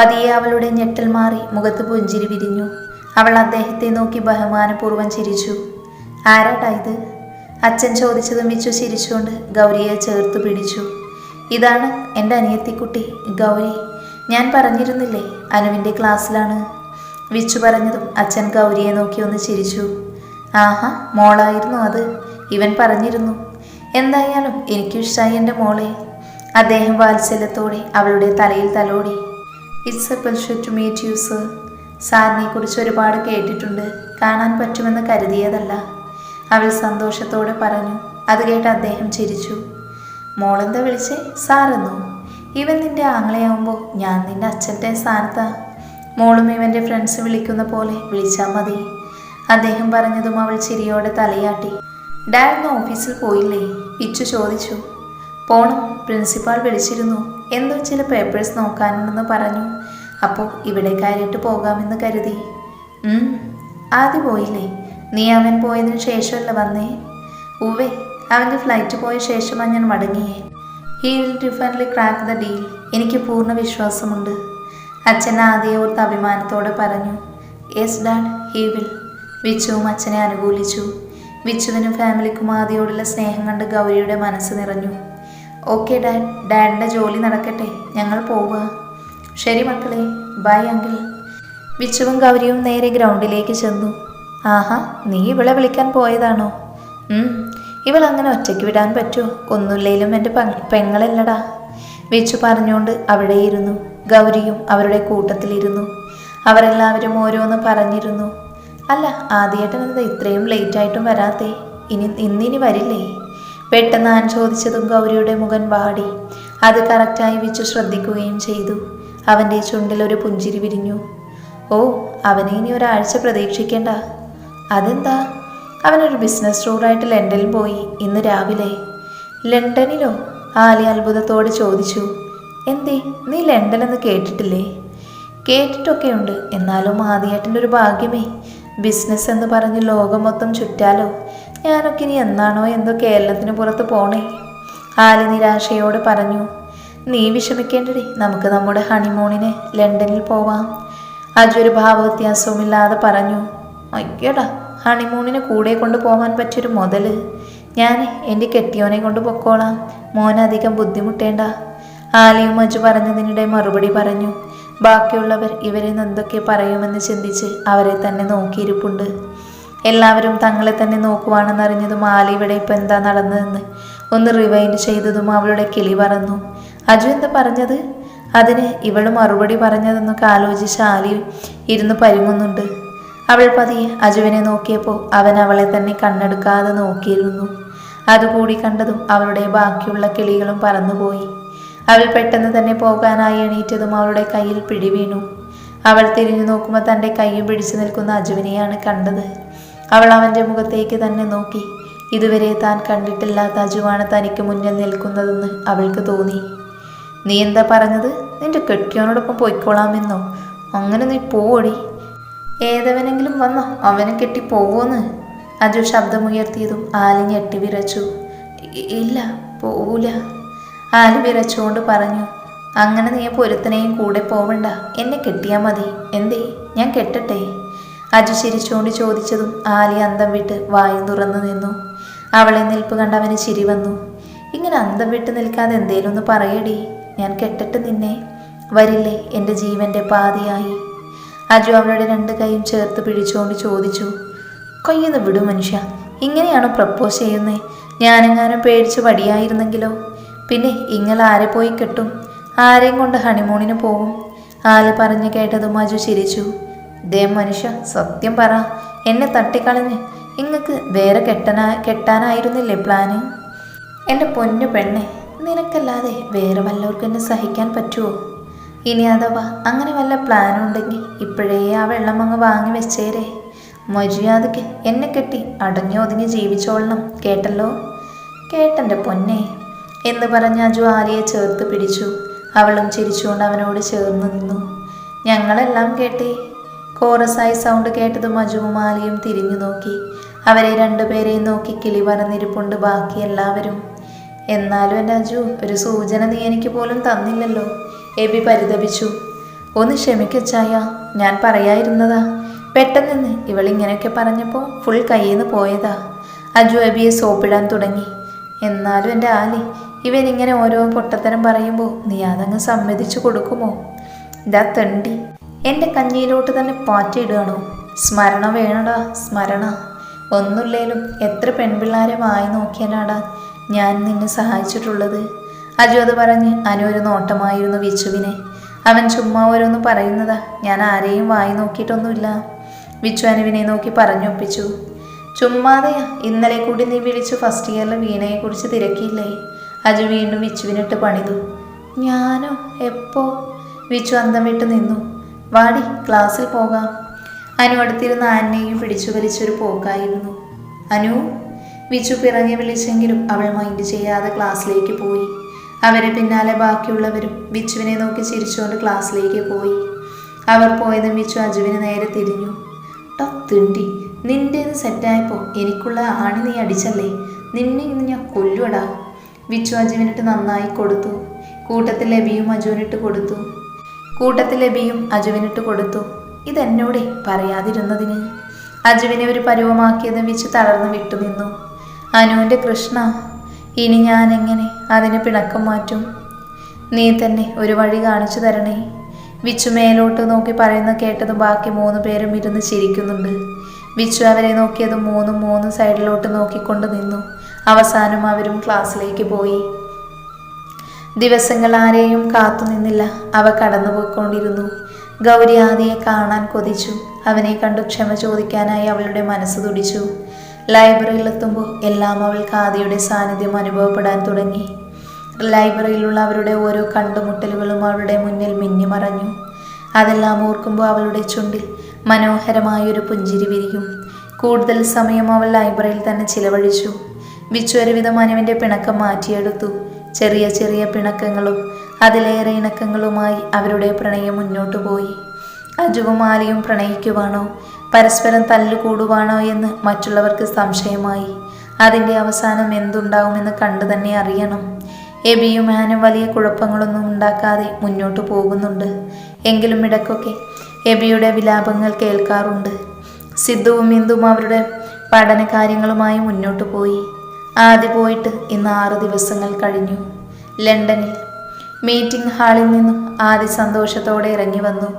പതിയെ അവളുടെ ഞെട്ടൽ മാറി മുഖത്ത് പുഞ്ചിരി വിരിഞ്ഞു. അവൾ അദ്ദേഹത്തെ നോക്കി ബഹുമാനപൂർവം ചിരിച്ചു. ആരാട്ടാ ഇത്? അച്ഛൻ ചോദിച്ചതും വിച്ചു ചിരിച്ചുകൊണ്ട് ഗൗരിയെ ചേർത്ത് പിടിച്ചു. ഇതാണ് എന്റെ അനിയത്തിക്കുട്ടി ഗൗരി. ഞാൻ പറഞ്ഞിരുന്നില്ലേ അനുവിന്റെ ക്ലാസ്സിലാണ്? വിച്ചു പറഞ്ഞതും അച്ഛൻ ഗൗരിയെ നോക്കി ഒന്ന് ചിരിച്ചു. ആഹാ മോളായിരുന്നു അത്. ഇവൻ പറഞ്ഞിരുന്നു. എന്തായാലും എനിക്കും ഇഷ്ടമായി എന്റെ മോളെ. അദ്ദേഹം വാത്സല്യത്തോടെ അവളുടെ തലയിൽ തലോടി. It's a pleasure to meet you sir സാറിനെ കുറിച്ച് ഒരുപാട് കേട്ടിട്ടുണ്ട്. കാണാൻ പറ്റുമെന്ന് കരുതിയതല്ല. അവൾ സന്തോഷത്തോടെ പറഞ്ഞു. അത് കേട്ട് അദ്ദേഹം ചിരിച്ചു. മോളെന്താ വിളിച്ചേ? സാറെന്നോ? ഇവൻ നിന്റെ ആങ്ങളെയാവുമ്പോൾ ഞാൻ നിന്റെ അച്ഛന്റെ സ്ഥാനത്താ. മോളും ഇവന്റെ ഫ്രണ്ട്സ് വിളിക്കുന്ന പോലെ വിളിച്ചാൽ മതി. അദ്ദേഹം പറഞ്ഞതും അവൾ ചിരിയോടെ തലയാട്ടി. ഡാഡ് ഇന്ന് ഓഫീസിൽ പോയില്ലേ? ഇച്ചു ചോദിച്ചു. പോണം. പ്രിൻസിപ്പാൾ വിളിച്ചിരുന്നു. എന്തോ ചില പേപ്പേഴ്സ് നോക്കാനുണ്ടെന്ന് പറഞ്ഞു. അപ്പോൾ ഇവിടെ കയറിയിട്ട് പോകാമെന്ന് കരുതി. ആദ്യം പോയില്ലേ? നീ അവൻ പോയതിനു ശേഷമല്ല വന്നേ? ഉവേ അവന്റെ ഫ്ലൈറ്റ് പോയ ശേഷമാണ് ഞാൻ മടങ്ങിയേ. He will definitely crack the deal എനിക്ക് പൂർണ വിശ്വാസമുണ്ട്. അച്ഛൻ ആദ്യ ഓർത്ത് അഭിമാനത്തോടെ പറഞ്ഞു. യെസ് ഡാഡ് ഹീ വിൽ വിച്ചുവും അച്ഛനെ അനുകൂലിച്ചു. വിച്ചുവിനും ഫാമിലിക്കും ആദ്യയോടുള്ള സ്നേഹം കണ്ട് ഗൗരിയുടെ മനസ്സ് നിറഞ്ഞു. ഓക്കെ ഡാഡ് ഡാഡിന്റെ ജോലി നടക്കട്ടെ. ഞങ്ങൾ പോവുക. ശരി മക്കളെ. Bye uncle. വിച്ചുവും ഗൗരിയും നേരെ ഗ്രൗണ്ടിലേക്ക് ചെന്നു. ആഹാ നീ ഇവളെ വിളിക്കാൻ പോയതാണോ? ഇവൾ അങ്ങനെ ഒറ്റയ്ക്ക് വിടാൻ പറ്റുമോ? ഒന്നുമില്ലേലും എന്റെ പെങ്ങളല്ലടാ. വിച്ചു പറഞ്ഞുകൊണ്ട് അവിടെ ഇരുന്നു. ഗൗരിയും അവരുടെ കൂട്ടത്തിലിരുന്നു. അവരെല്ലാവരും ഓരോന്ന് പറഞ്ഞിരുന്നു. അല്ല ആദ്യേട്ടൻ എന്താ ഇത്രയും ലേറ്റായിട്ടും വരാത്തേ? ഇനി ഇന്നിനി വരില്ലേ? പെട്ടെന്ന് ഞാൻ ചോദിച്ചതും ഗൗരിയുടെ മുഖം വാടി. അത് കറക്റ്റായി വെച്ച് ശ്രദ്ധിക്കുകയും ചെയ്തു. അവന്റെ ചുണ്ടിൽ ഒരു പുഞ്ചിരി വിരിഞ്ഞു. ഓ അവനെ ഇനി ഒരാഴ്ച പ്രതീക്ഷിക്കേണ്ട. അതെന്താ? അവനൊരു ബിസിനസ് ടൂറായിട്ട് ലണ്ടനിൽ പോയി ഇന്ന് രാവിലെ. ലണ്ടനിലോ? ആലി അത്ഭുതത്തോട് ചോദിച്ചു. എന്തേ നീ ലണ്ടൻ എന്ന് കേട്ടിട്ടില്ലേ? കേട്ടിട്ടൊക്കെയുണ്ട്. എന്നാലും ആദ്യേട്ടന്റെ ഒരു ഭാഗ്യമേ. ബിസിനസ് എന്ന് പറഞ്ഞ് ലോകം മൊത്തം ചുറ്റാലോ. ഞാനൊക്കെ ഇനി എന്നാണോ? എന്തോ കേരളത്തിന് പുറത്ത് പോണേ. ആലി നിരാശയോട് പറഞ്ഞു നീ വിഷമിക്കേണ്ടടി. നമുക്ക് നമ്മുടെ ഹണിമൂണിന് ലണ്ടനിൽ പോവാം. അജു ഒരു ഭാവവ്യത്യാസവുമില്ലാതെ പറഞ്ഞു അയ്യടാ ഹണിമൂണിന് കൂടെ കൊണ്ട് പോകാൻ പറ്റിയൊരു മുതൽ ഞാൻ എന്റെ കെട്ടിയോനെ കൊണ്ട് പൊക്കോളാം. മോനധികം ബുദ്ധിമുട്ടേണ്ട. ആലിയും അജു പറഞ്ഞതിനിടെ മറുപടി പറഞ്ഞു ബാക്കിയുള്ളവർ ഇവരിൽ എന്തൊക്കെ പറയുമെന്ന് ചിന്തിച്ച് അവരെ തന്നെ നോക്കിയിരിപ്പുണ്ട്. എല്ലാവരും തങ്ങളെ തന്നെ നോക്കുവാണെന്നറിഞ്ഞതും ആലി ഇവിടെ ഇപ്പം എന്താ നടന്നതെന്ന് ഒന്ന് റിവൈൻഡ് ചെയ്തതും അവളുടെ കിളി പറന്നു. അജു എന്താ പറഞ്ഞത്? അതിന് ഇവൾ മറുപടി പറഞ്ഞതെന്നൊക്കെ ആലോചിച്ച് ആലി ഇരുന്ന് പരുങ്ങുന്നുണ്ട്. അവൾ പതിയെ അജുവിനെ നോക്കിയപ്പോൾ അവൻ അവളെ തന്നെ കണ്ണെടുക്കാതെ നോക്കിയിരുന്നു. അതുകൂടി കണ്ടതും അവളുടെ ബാക്കിയുള്ള കിളികളും പറന്നുപോയി. അവൾ പെട്ടെന്ന് തന്നെ പോകാനായി എണീറ്റതും അവളുടെ കയ്യിൽ പിടിവീണു. അവൾ തിരിഞ്ഞു നോക്കുമ്പോൾ തന്റെ കൈയും പിടിച്ചു നിൽക്കുന്ന അജുവിനെയാണ് കണ്ടത്. അവൾ അവന്റെ മുഖത്തേക്ക് തന്നെ നോക്കി. ഇതുവരെ താൻ കണ്ടിട്ടില്ലാത്ത അജുവാണ് തനിക്ക് മുന്നിൽ നിൽക്കുന്നതെന്ന് അവൾക്ക് തോന്നി. നീ എന്താ പറഞ്ഞത്? നിന്റെ കെട്ടിയോനോടൊപ്പം പോയിക്കോളാമെന്നോ? അങ്ങനെ നീ പോവടി. ഏതവനെങ്കിലും വന്നോ? അവനെ കെട്ടി പോവോന്ന്. അജു ശബ്ദമുയർത്തിയതും ആലി ഞെട്ടി വിറച്ചു. ഇല്ല പോവൂല. ആലി വിറച്ചുകൊണ്ട് പറഞ്ഞു. അങ്ങനെ നീ പൊരുത്തനെയും കൂടെ പോവണ്ട. എന്നെ കെട്ടിയാൽ മതി. എന്തേ? ഞാൻ കെട്ടട്ടെ? അജു ചിരിച്ചുകൊണ്ട് ചോദിച്ചതും ആലി അന്തം വിട്ട് വായും തുറന്നു നിന്നു. അവളെ നിൽപ്പ് കണ്ട് അവന് ചിരി വന്നു. ഇങ്ങനെ അന്തം വിട്ട് നിൽക്കാതെ എന്തേലും ഒന്ന് പറയടി. ഞാൻ കെട്ടിട്ട് നിന്നെ. വരില്ലേ എന്റെ ജീവന്റെ പാതിയായി. അജു അവളുടെ രണ്ട് കൈയും ചേർത്ത് പിടിച്ചുകൊണ്ട് ചോദിച്ചു. കൊയ്യെന്ന് വിടു മനുഷ്യ. ഇങ്ങനെയാണോ പ്രപ്പോസ് ചെയ്യുന്നേ? ഞാനെങ്ങാനും പേടിച്ച് വടിയായിരുന്നെങ്കിലോ പിന്നെ ഇങ്ങൾ ആരെ പോയി കെട്ടും? ആരെയും കൊണ്ട് ഹണിമൂണിന് പോകും ആൽ പറഞ്ഞു കേട്ടതും അജു ചിരിച്ചു. ദേ മനുഷ്യ സത്യം പറ. എന്നെ തട്ടിക്കളഞ്ഞ്. ഇങ്ങക്ക് വേറെ കെട്ടനാ കെട്ടാനായിരുന്നില്ലേ പ്ലാന്? എന്റെ പൊന്നു പെണ്ണെ നിനക്കല്ലാതെ വേറെ വല്ലവർക്കും എന്നെ സഹിക്കാൻ പറ്റുമോ ഇനി അഥവാ അങ്ങനെ വല്ല പ്ലാനും ഉണ്ടെങ്കിൽ ഇപ്പോഴേ ആ വെള്ളം അങ്ങ് വാങ്ങി വെച്ചേരെ. മര്യാദയ്ക്ക് എന്നെ കെട്ടി അടങ്ങി ഒതുങ്ങി ജീവിച്ചോളണം കേട്ടല്ലോ? കേട്ടെന്റെ പൊന്നെ. എന്ന് പറഞ്ഞ അജു ആലിയെ ചേർത്ത് പിടിച്ചു. അവളും ചിരിച്ചുകൊണ്ട് അവനോട് ചേർന്ന് നിന്നു. ഞങ്ങളെല്ലാം കേട്ടേ കോറസായി സൗണ്ട് കേട്ടതും മജുവും മാലിയും തിരിഞ്ഞു നോക്കി. അവരെ രണ്ടുപേരെയും നോക്കി കിളി പറഞ്ഞിരിപ്പുണ്ട് ബാക്കി എല്ലാവരും. എന്നാലും എന്റെ അജു ഒരു സൂചന നീ എനിക്ക് പോലും തന്നില്ലല്ലോ. എബി പരിതപിച്ചു. ഒന്ന് ക്ഷമിക്കച്ചായ ഞാൻ പറയായിരുന്നതാ പെട്ടെന്ന് ഇവളിങ്ങനെയൊക്കെ പറഞ്ഞപ്പോൾ ഫുൾ കയ്യിൽ നിന്ന് പോയതാ. അജു എബിയെ സോപ്പിടാൻ തുടങ്ങി. എന്നാലും എന്റെ ആലി ഇവൻ ഇങ്ങനെ ഓരോ പൊട്ടത്തരം പറയുമ്പോൾ നീ അതങ്ങ് സമ്മതിച്ചു കൊടുക്കുമോ? ഇതാ തണ്ടി. എന്റെ കഞ്ഞിയിലോട്ട് തന്നെ പാറ്റിയിടുകയാണോ? സ്മരണ വേണടാ സ്മരണ. ഒന്നുമില്ലേലും എത്ര പെൺപിള്ളാരെ വായി നോക്കിയാലാടാ ഞാൻ നിന്നെ സഹായിച്ചിട്ടുള്ളത്. അജു അത് പറഞ്ഞ് അനു ഒരു നോട്ടമായിരുന്നു വിച്ചുവിനെ. അവൻ ചുമ്മാ ഓരോന്ന് പറയുന്നതാ ഞാൻ ആരെയും വായി നോക്കിയിട്ടൊന്നുമില്ല. വിച്ചു അനുവിനെ നോക്കി പറഞ്ഞൊപ്പിച്ചു. ചുമ്മാതെയാ ഇന്നലെ കൂടി നീ വിളിച്ചു ഫസ്റ്റ് ഇയറിലെ വീണയെക്കുറിച്ച് തിരക്കിയില്ലേ? അജു വീണ്ടും വിച്ചുവിനിട്ട് പണിതു. ഞാനോ? എപ്പോ? വിച്ചു അന്തം വിട്ട് നിന്നു. വാടി ക്ലാസ്സിൽ പോകാം. അനു അടുത്തിരുന്ന ആനയെയും പിടിച്ചു വലിച്ചൊരു പോക്കായിരുന്നു. അനു വിച്ചു പിറങ്ങി വിളിച്ചെങ്കിലും അവൾ മൈൻഡ് ചെയ്യാതെ ക്ലാസ്സിലേക്ക് പോയി. അവരെ പിന്നാലെ ബാക്കിയുള്ളവരും വിച്ചുവിനെ നോക്കി ചിരിച്ചുകൊണ്ട് ക്ലാസ്സിലേക്ക് പോയി. അവർ പോയതും വിച്ചു അജുവിന് നേരെ തിരിഞ്ഞു. ടോ തിണ്ടി നിന്റേത് സെറ്റായപ്പോൾ എനിക്കുള്ള ആണി നീ അടിച്ചല്ലേ? നിന്നെ ഇന്ന് ഞാൻ കൊല്ലുവടാ. വിച്ചു അജുവിനിട്ട് നന്നായി കൊടുത്തു. കൂട്ടത്തിൽ ലബിയും അജുവിനിട്ട് കൊടുത്തു. കൂട്ടത്തിൽ ബിയും അജുവിനിട്ട് കൊടുത്തു. ഇതെന്നോടെ പറയാതിരുന്നതിന്? അജുവിനെ ഒരു പരുവമാക്കിയതും വെച്ച് തളർന്നു വിട്ടുനിന്നു അനുവിന്റെ കൃഷ്ണ ഇനി ഞാൻ എങ്ങനെ അതിന് പിണക്കം മാറ്റും? നീ തന്നെ ഒരു വഴി കാണിച്ചു തരണേ. വിച്ചു മേലോട്ട് നോക്കി പറയുന്ന കേട്ടതും ബാക്കി മൂന്ന് പേരും ഇരുന്ന് ചിരിക്കുന്നുണ്ട്. വിച്ചു അവരെ നോക്കിയതും മൂന്നും മൂന്ന് സൈഡിലോട്ട് നോക്കിക്കൊണ്ട് നിന്നു. അവസാനം അവരും ക്ലാസ്സിലേക്ക് പോയി. ദിവസങ്ങൾ ആരെയും കാത്തു നിന്നില്ല. അവ കടന്നുപോയിക്കൊണ്ടിരുന്നു. ഗൗരി ആദിയെ കാണാൻ കൊതിച്ചു. അവനെ കണ്ടു ക്ഷമ ചോദിക്കാനായി അവളുടെ മനസ്സ് തുടിച്ചു. ലൈബ്രറിയിലെത്തുമ്പോൾ എല്ലാം അവൾക്ക് ആദിയുടെ സാന്നിധ്യം അനുഭവപ്പെടാൻ തുടങ്ങി. ലൈബ്രറിയിലുള്ള അവരുടെ ഓരോ കണ്ടുമുട്ടലുകളും അവളുടെ മുന്നിൽ മിന്നിമറഞ്ഞു അതെല്ലാം ഓർക്കുമ്പോൾ അവളുടെ ചുണ്ടിൽ മനോഹരമായൊരു പുഞ്ചിരി വിരിയും. കൂടുതൽ സമയം അവൾ ലൈബ്രറിയിൽ തന്നെ ചിലവഴിച്ചു. വിച്ചു മനുവിന്റെ പിണക്കം മാറ്റിയെടുത്തു. ചെറിയ ചെറിയ പിണക്കങ്ങളും അതിലേറെ ഇണക്കങ്ങളുമായി അവരുടെ പ്രണയം മുന്നോട്ടു പോയി. അജുവും ആലിയും പ്രണയിക്കുവാണോ? പരസ്പരം തല്ലുകൂടുവാണോ എന്ന് മറ്റുള്ളവർക്ക് സംശയമായി. അതിന്റെ അവസാനം എന്തുണ്ടാവുമെന്ന് കണ്ടു തന്നെ അറിയണം. എബിയും ആനും വലിയ കുഴപ്പങ്ങളൊന്നും ഉണ്ടാക്കാതെ മുന്നോട്ടു പോകുന്നുണ്ട്. എങ്കിലും ഇടയ്ക്കൊക്കെ എബിയുടെ വിലാപങ്ങൾ കേൾക്കാറുണ്ട്. സിദ്ധുവും ഇന്ദുവും അവരുടെ പഠന കാര്യങ്ങളുമായി മുന്നോട്ടു പോയി. ആദ്യ പോയിട്ട് ഇന്ന് ആറ് ദിവസങ്ങൾ കഴിഞ്ഞു. ലണ്ടനിൽ മീറ്റിംഗ് ഹാളിൽ നിന്നും ആദ്യ സന്തോഷത്തോടെ ഇറങ്ങി വന്നു.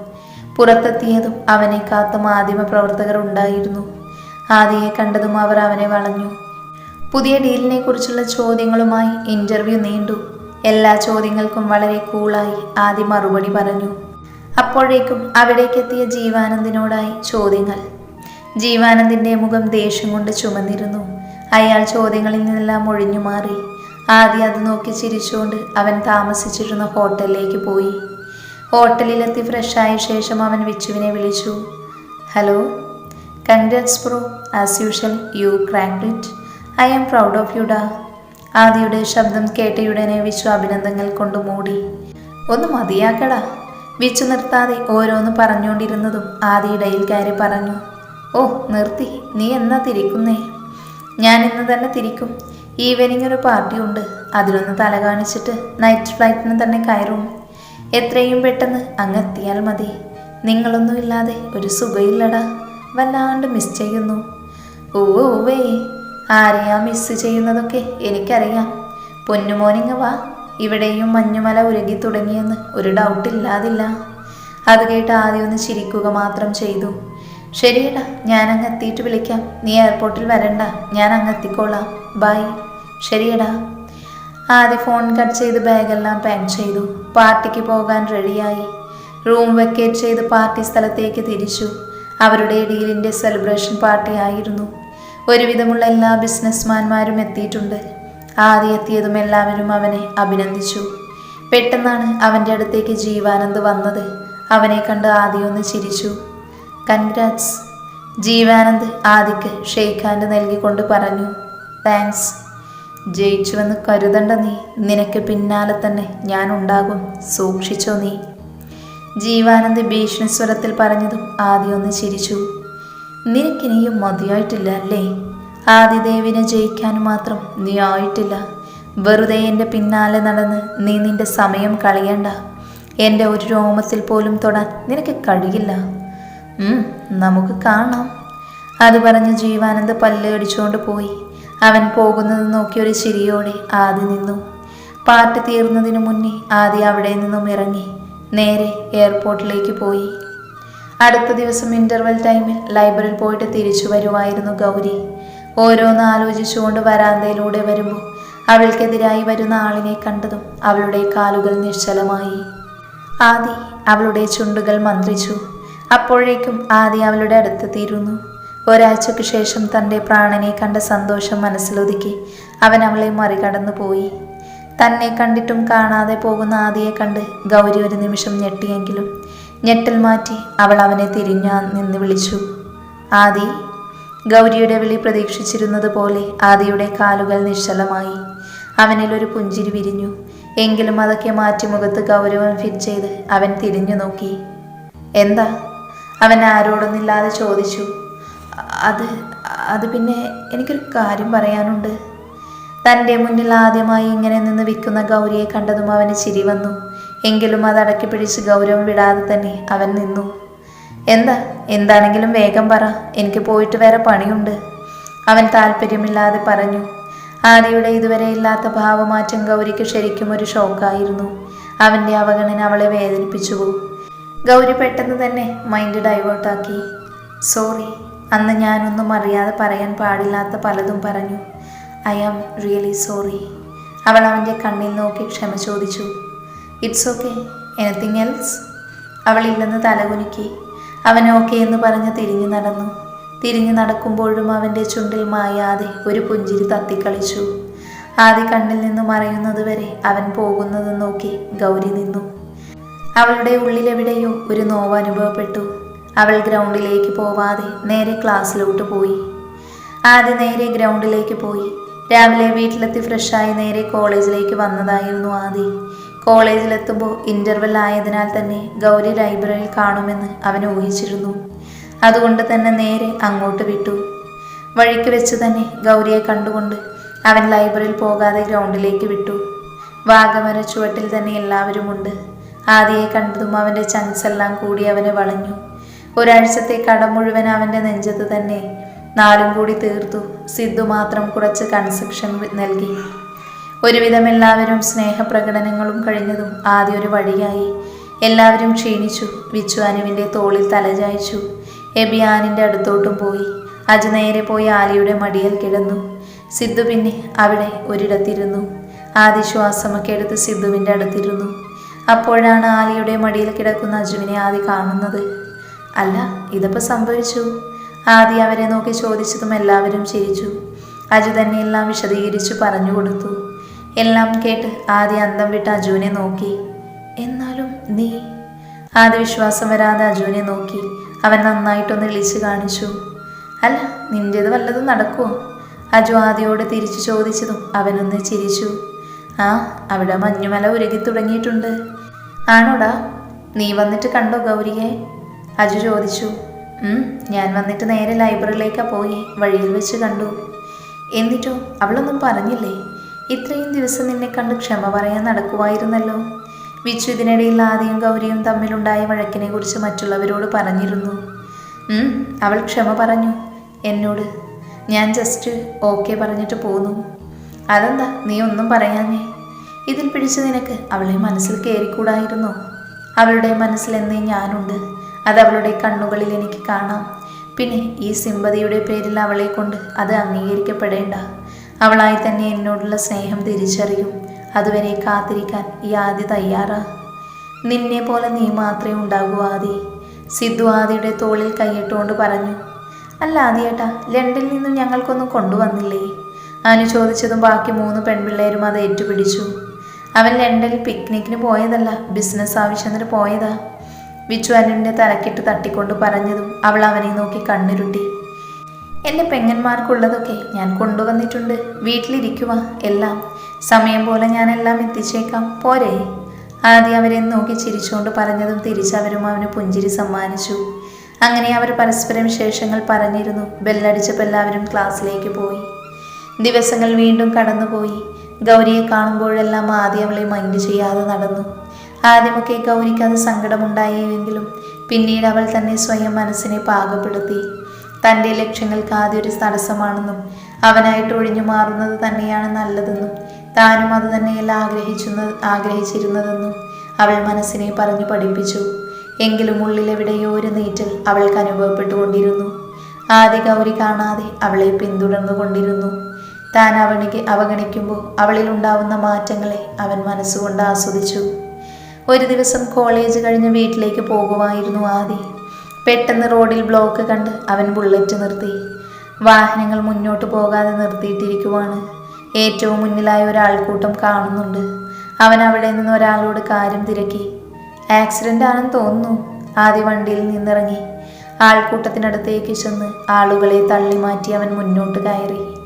പുറത്തെത്തിയതും അവനെ കാത്ത മാധ്യമ പ്രവർത്തകർ ഉണ്ടായിരുന്നു. ആദിയെ കണ്ടതും അവർ അവനെ വളഞ്ഞു. പുതിയ ഡീലിനെ കുറിച്ചുള്ള ചോദ്യങ്ങളുമായി ഇന്റർവ്യൂ നീണ്ടു. എല്ലാ ചോദ്യങ്ങൾക്കും വളരെ കൂളായി ആദ്യ മറുപടി പറഞ്ഞു. അപ്പോഴേക്കും അവിടേക്കെത്തിയ ജീവാനന്ദിനോടായി ചോദ്യങ്ങൾ. ജീവാനന്ദിന്റെ മുഖം ദേഷ്യം കൊണ്ട് ചുമന്നിരുന്നു. അയാൾ ചോദ്യങ്ങളിൽ നിന്നെല്ലാം ഒഴിഞ്ഞു മാറി. ആദ്യം അത് നോക്കി ചിരിച്ചുകൊണ്ട് അവൻ താമസിച്ചിരുന്ന ഹോട്ടലിലേക്ക് പോയി. ഹോട്ടലിലെത്തി ഫ്രഷായ ശേഷം അവൻ വിച്ചുവിനെ വിളിച്ചു. Hello congrats bro as usual you cracked it I am proud of you ഡാ. ആദിയുടെ ശബ്ദം കേട്ടയുടനെ വിച്ചു അഭിനന്ദനങ്ങൾ കൊണ്ട് മൂടി. ഒന്ന് മതിയാക്കടാ. വിച്ചു നിർത്താതെ ഓരോന്ന് പറഞ്ഞുകൊണ്ടിരുന്നതും ആദി ഇടയിൽ കയറി പറഞ്ഞു. ഓ നിർത്തി. നീ എന്നാ തിരിക്കുന്നേ? ഞാൻ ഇന്ന് തന്നെ തിരിക്കും. ഈവനിങ് ഒരു പാർട്ടി ഉണ്ട്. അതിലൊന്ന് തല കാണിച്ചിട്ട് നൈറ്റ് ഫ്ലൈറ്റിന് തന്നെ കയറും. എത്രയും പെട്ടെന്ന് അങ്ങ് എത്തിയാൽ മതി. നിങ്ങളൊന്നും ഇല്ലാതെ ഒരു സുഖയില്ലടാ. വല്ലാണ്ട് മിസ് ചെയ്യുന്നു. ഓവേ ആരെയാ മിസ് ചെയ്യുന്നതൊക്കെ എനിക്കറിയാം. പൊന്നുമോനിങ്ങ വാ. ഇവിടെയും മഞ്ഞുമല ഉരുകി തുടങ്ങിയെന്ന് ഒരു ഡൗട്ട് ഇല്ലാതില്ല. അത് കേട്ട് ആദ്യം ഒന്ന് ചിരിക്കുക മാത്രം ചെയ്തു. ശരിയടാ ഞാൻ അങ്ങ് എത്തിയിട്ട് വിളിക്കാം. നീ എയർപോർട്ടിൽ വരണ്ട. ഞാൻ അങ്ങ് എത്തിക്കോളാം. ബൈ ശരിയടാ. ആദ്യ ഫോൺ കട്ട് ചെയ്ത് ബാഗെല്ലാം പാക്ക് ചെയ്തു. പാർട്ടിക്ക് പോകാൻ റെഡിയായി റൂം വെക്കേറ്റ് ചെയ്ത് പാർട്ടി സ്ഥലത്തേക്ക് തിരിച്ചു. അവരുടെ ഡീലിന്റെ സെലിബ്രേഷൻ പാർട്ടി ആയിരുന്നു. ഒരുവിധമുള്ള എല്ലാ ബിസിനസ്മാന്മാരും എത്തിയിട്ടുണ്ട്. ആദ്യം എത്തിയതും എല്ലാവരും അവനെ അഭിനന്ദിച്ചു. പെട്ടെന്നാണ് അവന്റെ അടുത്തേക്ക് ജീവാനന്ദ് വന്നത്. അവനെ കണ്ട് ആദ്യം ഒന്ന് ചിരിച്ചു. കൺഗ്രാറ്റ്സ് ജീവാനന്ദ് ആദിക്ക് ഷെയ്ഖ് ഹാൻഡ് നൽകിക്കൊണ്ട് പറഞ്ഞു താങ്ക്സ്. ജയിച്ചുവെന്ന് കരുതണ്ട നീ. നിനക്ക് പിന്നാലെ തന്നെ ഞാൻ ഉണ്ടാകും. സൂക്ഷിച്ചോ നീ. ജീവാനന്ദ് ഭീഷണി സ്വരത്തിൽ പറഞ്ഞതും ആദ്യം ഒന്ന് ചിരിച്ചു. നിനക്കിനിയും മതിയായിട്ടില്ല അല്ലേ? ആദിദേവിനെ ജയിക്കാൻ മാത്രം നീ ആയിട്ടില്ല. വെറുതെ എന്റെ പിന്നാലെ നടന്ന് നീ നിന്റെ സമയം കളയണ്ട. എന്റെ ഒരു രോമത്തിൽ പോലും തൊടാൻ നിനക്ക് കഴിയില്ല. നമുക്ക് കാണാം. അത് പറഞ്ഞ് ജീവാനന്ദ് പല്ല് കടിച്ചുകൊണ്ട് പോയി. അവൻ പോകുന്നത് നോക്കി ഒരു ചിരിയോടെ ആദി നിന്നു. പാട്ട് തീർന്നതിനു മുന്നേ ആദി അവിടെ നിന്നും ഇറങ്ങി. നേരെ എയർപോർട്ടിലേക്ക് പോയി. അടുത്ത ദിവസം ഇന്റർവെൽ ടൈമിൽ ലൈബ്രറിയിൽ പോയിട്ട് തിരിച്ചു വരുമായിരുന്നു ഗൗരി. ഓരോന്ന് ആലോചിച്ചുകൊണ്ട് വരാന്തയിലൂടെ വരുമ്പോൾ അവൾക്കെതിരായി വരുന്ന ആളിനെ കണ്ടതും അവളുടെ കാലുകൾ നിശ്ചലമായി. ആദി അവളുടെ ചുണ്ടുകൾ മന്ത്രിച്ചു. അപ്പോഴേക്കും ആദി അവളുടെ അടുത്തെത്തിയിരുന്നു ഒരാഴ്ചയ്ക്ക് ശേഷം തന്റെ പ്രാണനെ കണ്ട സന്തോഷം മനസ്സിലൊതുക്കി അവൻ അവളെ മറികടന്നു പോയി. തന്നെ കണ്ടിട്ടും കാണാതെ പോകുന്ന ആദിയെ കണ്ട് ഗൗരി ഒരു നിമിഷം ഞെട്ടിയെങ്കിലും ഞെട്ടൽ മാറ്റി അവൾ അവനെ തിരിഞ്ഞ നിന്ന് വിളിച്ചു. ആദി ഗൗരിയുടെ വിളി പ്രതീക്ഷിച്ചിരുന്നത് പോലെ ആദിയുടെ കാലുകൾ നിശ്ചലമായി. അവനിൽ ഒരു പുഞ്ചിരി വിരിഞ്ഞു. എങ്കിലും അതൊക്കെ മാറ്റി മുഖത്ത് ഗൗരവം ഫിറ്റ് ചെയ്ത് അവൻ തിരിഞ്ഞു നോക്കി. എന്താ? അവൻ ആരോടൊന്നില്ലാതെ ചോദിച്ചു. അത് അത് പിന്നെ എനിക്കൊരു കാര്യം പറയാനുണ്ട്. തന്റെ മുന്നിൽ ആദ്യമായി ഇങ്ങനെ നിന്ന് വിൽക്കുന്ന ഗൗരിയെ കണ്ടതും അവന് ചിരി വന്നു. എങ്കിലും അത് അടക്കി പിടിച്ച് ഗൗരവം വിടാതെ തന്നെ അവൻ നിന്നു. എന്താ? എന്താണെങ്കിലും വേഗം പറ. എനിക്ക് പോയിട്ട് വേറെ പണിയുണ്ട്. അവൻ താല്പര്യമില്ലാതെ പറഞ്ഞു. ആദിയുടെ ഇതുവരെ ഇല്ലാത്ത ഭാവമാറ്റം ഗൗരിക്ക് ശരിക്കും ഒരു ഷോക്കായിരുന്നു. അവന്റെ അവഗണന അവളെ വേദനിപ്പിച്ചു. പോകും ഗൗരി പെട്ടെന്ന് തന്നെ മൈൻഡ് ഡൈവേർട്ടാക്കി സോറി അന്ന് ഞാനൊന്നും അറിയാതെ പറയാൻ പാടില്ലാത്ത പലതും പറഞ്ഞു. ഐ ആം റിയലി സോറി അവൾ അവന്റെ കണ്ണിൽ നോക്കി ക്ഷമ ചോദിച്ചു. ഇറ്റ്സ് ഓക്കെ എനിത്തിങ് എൽസ് അവൾ അവളില്ലെന്ന് തലകുലുക്കി അവൻ ഓക്കെ എന്ന് പറഞ്ഞ് തിരിഞ്ഞു നടന്നു. തിരിഞ്ഞു നടക്കുമ്പോഴും അവന്റെ ചുണ്ടിൽ മായാതെ ഒരു പുഞ്ചിരി തത്തിക്കളിച്ചു. ആദ്യ കണ്ണിൽ നിന്ന് മറയുന്നതുവരെ അവൻ പോകുന്നത് നോക്കി ഗൗരി നിന്നു. അവളുടെ ഉള്ളിലെവിടെയോ ഒരു നോവ് അനുഭവപ്പെട്ടു. അവൾ ഗ്രൗണ്ടിലേക്ക് പോവാതെ നേരെ ക്ലാസ്സിലോട്ട് പോയി. ആദ്യം നേരെ ഗ്രൗണ്ടിലേക്ക് പോയി. രാവിലെ വീട്ടിലെത്തി ഫ്രഷായി നേരെ കോളേജിലേക്ക് വന്നതായിരുന്നു ആദി. കോളേജിലെത്തുമ്പോൾ ഇന്റർവെൽ ആയതിനാൽ തന്നെ ഗൗരി ലൈബ്രറിയിൽ കാണുമെന്ന് അവൻ ഊഹിച്ചിരുന്നു. അതുകൊണ്ട് തന്നെ നേരെ അങ്ങോട്ട് വിട്ടു. വഴിക്ക് വെച്ച് തന്നെ ഗൗരിയെ കണ്ടുകൊണ്ട് അവൻ ലൈബ്രറിയിൽ പോകാതെ ഗ്രൗണ്ടിലേക്ക് വിട്ടു. വാഗമര ചുവട്ടിൽ തന്നെ എല്ലാവരുമുണ്ട്. ആദിയെ കണ്ടതും അവന്റെ ചങ്സ് എല്ലാം കൂടി അവനെ വളഞ്ഞു. ഒരാഴ്ചത്തെ കടം മുഴുവൻ അവന്റെ നെഞ്ചത്ത് തന്നെ. നാലും കൂടി തീർത്തു. സിദ്ധു മാത്രം കുറച്ച് കൺസെപ്ഷൻ നൽകി. ഒരുവിധം എല്ലാവരും സ്നേഹപ്രകടനങ്ങളും കഴിഞ്ഞതും ആദ്യ ഒരു വഴിയായി. എല്ലാവരും ക്ഷീണിച്ചു. വിച്ചു അനുവിന്റെ തോളിൽ തലചായ്ച്ചു എബിയാനിന്റെ അടുത്തോട്ടും പോയി. അജ് നേരെ പോയി ആലിയുടെ മടിയിൽ കിടന്നു. സിദ്ധു പിന്നെ അവിടെ ഒരിടത്തിരുന്നു. ആദ്യ ശ്വാസമൊക്കെ എടുത്ത് സിദ്ധുവിന്റെ അടുത്തിരുന്നു. അപ്പോഴാണ് ആലിയുടെ മടിയിൽ കിടക്കുന്ന അജുവിനെ ആദി കാണുന്നത്. അല്ല ഇതപ്പോൾ സംഭവിച്ചു? ആദി അവരെ നോക്കി ചോദിച്ചതും എല്ലാവരും ചിരിച്ചു. അജു തന്നെ എല്ലാം വിശദീകരിച്ചു പറഞ്ഞു കൊടുത്തു. എല്ലാം കേട്ട് ആദി അന്തം വിട്ട് അജുവിനെ നോക്കി. എന്നാലും നീ? ആദ്യ വിശ്വാസം വരാതെ അജുവിനെ നോക്കി. അവൻ നന്നായിട്ടൊന്ന് ഇളിച്ചു കാണിച്ചു. അല്ല നിന്റേത് വല്ലതും നടക്കുമോ അജു ആദ്യയോട് തിരിച്ചു ചോദിച്ചതും അവനൊന്ന് ചിരിച്ചു. ആ അവിടെ മഞ്ഞുമല ഉരുകി തുടങ്ങിയിട്ടുണ്ട്. ആണോടാ? നീ വന്നിട്ട് കണ്ടോ ഗൗരിയെ? അജു ചോദിച്ചു. "ഉം, ഞാൻ വന്നിട്ട് നേരെ ലൈബ്രറിയിലേക്കാ പോയി വഴിയിൽ വെച്ച് കണ്ടു. എന്നിട്ടോ അവളൊന്നും പറഞ്ഞില്ലേ? ഇത്രയും ദിവസം നിന്നെ കണ്ട് ക്ഷമ പറയാൻ നടക്കുമായിരുന്നല്ലോ വിച്ചു ഇതിനിടയിൽ ആദ്യം ഗൗരിയും തമ്മിലുണ്ടായ വഴക്കിനെ കുറിച്ച് മറ്റുള്ളവരോട് പറഞ്ഞിരുന്നു. "ഉം, അവൾ ക്ഷമ പറഞ്ഞു. എന്നോട് ഞാൻ ജസ്റ്റ് ഓക്കെ പറഞ്ഞിട്ട് പോന്നു. അതെന്താ? നീ ഒന്നും പറയാഞ്ഞേ. ഇതിൽ പിടിച്ച് നിനക്ക് അവളെ മനസ്സിൽ കയറിക്കൂടായിരുന്നോ. അവളുടെ മനസ്സിൽ എന്നേ ഞാനുണ്ട്. അത് അവളുടെ കണ്ണുകളിൽ എനിക്ക് കാണാം. പിന്നെ ഈ സിമ്പതിയുടെ പേരിൽ അവളെ കൊണ്ട് അത് അംഗീകരിക്കപ്പെടേണ്ട. അവളായി തന്നെ എന്നോടുള്ള സ്നേഹം തിരിച്ചറിയും. അതുവരെ കാത്തിരിക്കാൻ ഈ ആദ്യ തയ്യാറാ. നിന്നെ പോലെ നീ മാത്രമേ ഉണ്ടാകൂ ആദി. സിദ്ധു ആദിയുടെ തോളിൽ കൈയിട്ടുകൊണ്ട് പറഞ്ഞു അല്ല ആദിയേട്ടാ ലണ്ടനിൽ നിന്നും ഞങ്ങൾക്കൊന്നും കൊണ്ടുവന്നില്ലേ? അനു ചോദിച്ചതും ബാക്കി മൂന്ന് പെൺപിള്ളേരും അത് ഏറ്റുപിടിച്ചു. അവൻ ലണ്ടനിൽ പിക്നിക്കിന് പോയതല്ല ബിസിനസ് ആവശ്യത്തിന് പോയതാ. വിച്ചു അനുവിന്റെ തലക്കിട്ട് തട്ടിക്കൊണ്ട് പറഞ്ഞതും അവൾ അവനെ നോക്കി കണ്ണുരുട്ടി. എന്റെ പെങ്ങന്മാർക്കുള്ളതൊക്കെ ഞാൻ കൊണ്ടുവന്നിട്ടുണ്ട്. വീട്ടിലിരിക്കുക എല്ലാം. സമയം പോലെ ഞാനെല്ലാം എത്തിച്ചേക്കാം. പോരെ. ആദ്യം അവരെ നോക്കി ചിരിച്ചുകൊണ്ട് പറഞ്ഞതും തിരിച്ചവരും അവന് പുഞ്ചിരി സമ്മാനിച്ചു. അങ്ങനെ അവർ പരസ്പരം വിശേഷങ്ങൾ പറഞ്ഞിരുന്നു. ബെല്ലടിച്ചപ്പോൾ എല്ലാവരും ക്ലാസ്സിലേക്ക് പോയി. ദിവസങ്ങൾ വീണ്ടും കടന്നുപോയി. ഗൗരിയെ കാണുമ്പോഴെല്ലാം ആദ്യം അവളെ മൈൻഡ് ചെയ്യാതെ നടന്നു. ആദ്യമൊക്കെ ഗൗരിക്ക് അത് സങ്കടമുണ്ടായെങ്കിലും പിന്നീട് അവൾ തന്നെ സ്വയം മനസ്സിനെ പാകപ്പെടുത്തി. തന്റെ ലക്ഷ്യങ്ങൾക്ക് ആദ്യ ഒരു തടസ്സമാണെന്നും അവനായിട്ട് ഒഴിഞ്ഞു മാറുന്നത് തന്നെയാണ് നല്ലതെന്നും താനും അത് തന്നെയല്ല ആഗ്രഹിച്ചുന്ന ആഗ്രഹിച്ചിരുന്നതെന്നും അവൾ മനസ്സിനെ പറഞ്ഞു പഠിപ്പിച്ചു. എങ്കിലും ഉള്ളിലെവിടെയോ ഒരു നീറ്റൽ അവൾക്ക് അനുഭവപ്പെട്ടുകൊണ്ടിരുന്നു. ആദ്യ ഗൗരി കാണാതെ അവളെ പിന്തുടർന്നു കൊണ്ടിരുന്നു താൻ അവണിക്ക് അവഗണിക്കുമ്പോൾ അവളിൽ ഉണ്ടാവുന്ന മാറ്റങ്ങളെ അവൻ മനസ്സുകൊണ്ട് ആസ്വദിച്ചു. ഒരു ദിവസം കോളേജ് കഴിഞ്ഞ് വീട്ടിലേക്ക് പോകുമായിരുന്നു ആദി. പെട്ടെന്ന് റോഡിൽ ബ്ലോക്ക് കണ്ട് അവൻ ബുള്ളറ്റ് നിർത്തി. വാഹനങ്ങൾ മുന്നോട്ട് പോകാതെ നിർത്തിയിട്ടിരിക്കുവാണ്. ഏറ്റവും മുന്നിലായ ഒരാൾക്കൂട്ടം കാണുന്നുണ്ട്. അവൻ അവിടെ നിന്ന് ഒരാളോട് കാര്യം തിരക്കി. ആക്സിഡന്റ് ആണെന്ന് തോന്നുന്നു. ആദ്യ വണ്ടിയിൽ നിന്നിറങ്ങി. ആൾക്കൂട്ടത്തിനടുത്തേക്ക് ചെന്ന് ആളുകളെ തള്ളി മാറ്റി അവൻ മുന്നോട്ട് കയറി.